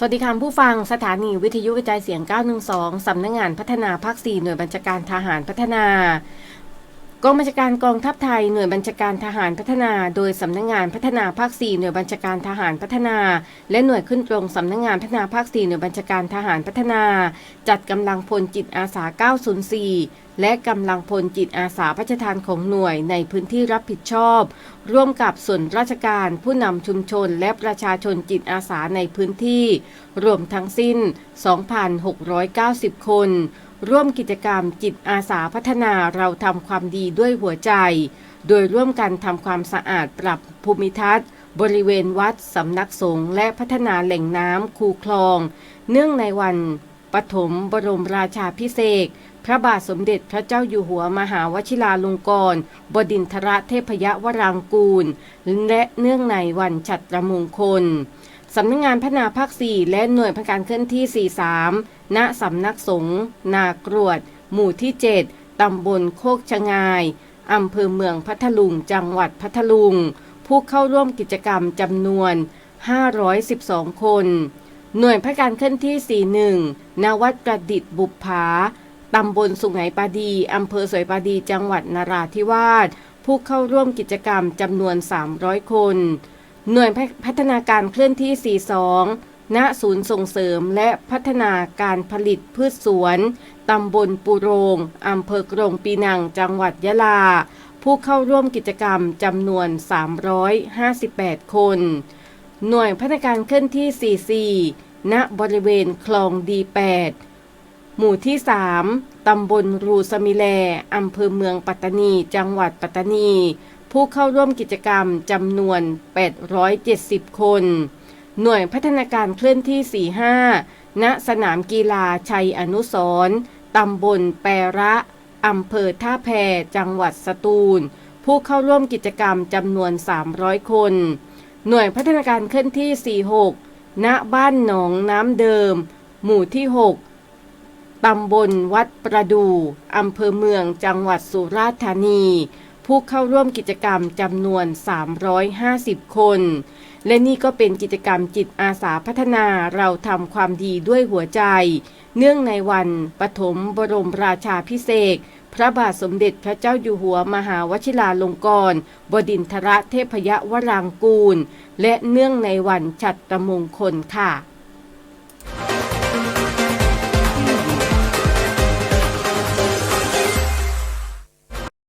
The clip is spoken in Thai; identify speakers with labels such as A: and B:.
A: สวัสดีค่ะผู้ฟังสถานีวิทยุกระจายเสียง 912 สำนักงงานพัฒนาภาค 4 หน่วยบัญชาการทหารพัฒนา กองบัญชาการกองทัพไทยหน่วยบัญชาการทหารพัฒนา โดยสำนักงงานพัฒนาภาค 4 หน่วยบัญชาการทหารพัฒนา และหน่วยขึ้นตรงสำนักงงานพัฒนาภาค 4 หน่วยบัญชาการทหารพัฒนา จัดกำลังพลจิตอาสา 904 และกำลังพลจิตอาสาพระราชทานของหน่วยในพื้นที่รับผิดชอบ ร่วมกับส่วนราชการผู้นำชุมชนและประชาชนจิตอาสาในพื้นที่ รวมทั้งสิ้น 2,690 คน ร่วมกิจกรรมจิตอาสาพัฒนาเราทำความดีด้วยหัวใจ โดยร่วมกันทำความสะอาดปรับภูมิทัศน์ บริเวณวัดสำนักสงฆ์และพัฒนาแหล่งน้ำคูคลอง เนื่องในวันปฐมบรมราชาพิเศษพระบาทสมเด็จพระเจ้าอยู่หัวมหาวชิราลงกรณบดินทรเทพยวรางกูล และเนื่องในวันฉัตรมงคล สำนักงงานพัฒนาภาค 4 และหน่วยพัฒการเคลื่อนที่ 43 ณ สำนักสงฆ์นากรวด หมู่ที่ 7 ตำบลโคกชะงาย อำเภอเมืองพัทลุง จังหวัดพัทลุง ผู้เข้าร่วมกิจกรรมจำนวน 512 คน หน่วยพัฒการเคลื่อนที่ 41 นวัดประดิษฐ์บุปผาตำบลสุไหงปาดี อำเภอสวยปาดี จังหวัดนราธิวาส ผู้เข้าร่วมกิจกรรมจำนวน 300 คน หน่วยพัฒนาการเคลื่อนที่ 42 ณ ศูนย์ส่งเสริมและพัฒนาการผลิตพืชสวน ตำบลปูโรง อำเภอกรงปีนัง จังหวัดยะลา ผู้เข้าร่วมกิจกรรมจำนวน 358 คน หน่วยพัฒนาการเคลื่อนที่ 44 ณ บริเวณคลองดี 8หมู่ที่ 3 ตำบลรูสมิแล อำเภอเมืองปัตตานี จังหวัดปัตตานี ผู้เข้าร่วมกิจกรรมจำนวน 870 คน หน่วยพัฒนาการเคลื่อนที่ 45 ณ สนามกีฬาชัยอนุสร์ตำบลแประอำเภอท่าแพจังหวัดสตูล ผู้เข้าร่วมกิจกรรมจำนวน 300 คน หน่วยพัฒนาการเคลื่อนที่ 46 ณ บ้านหนองน้ำเดิม หมู่ที่ 6 ตำบลวัดประดูอำเภอเมืองจังหวัดสุราษฎร์ธานี ผู้เข้าร่วมกิจกรรมจำนวน 350 คน และนี่ก็เป็นกิจกรรมจิตอาสาพัฒนาเราทำความดีด้วยหัวใจ เนื่องในวันปฐมบรมราชาพิเศษพระบาทสมเด็จพระเจ้าอยู่หัวมหาวชิราลงกรณ์บดินทรเทพยวรางกูล และเนื่องในวันฉัตรมงคลค่ะ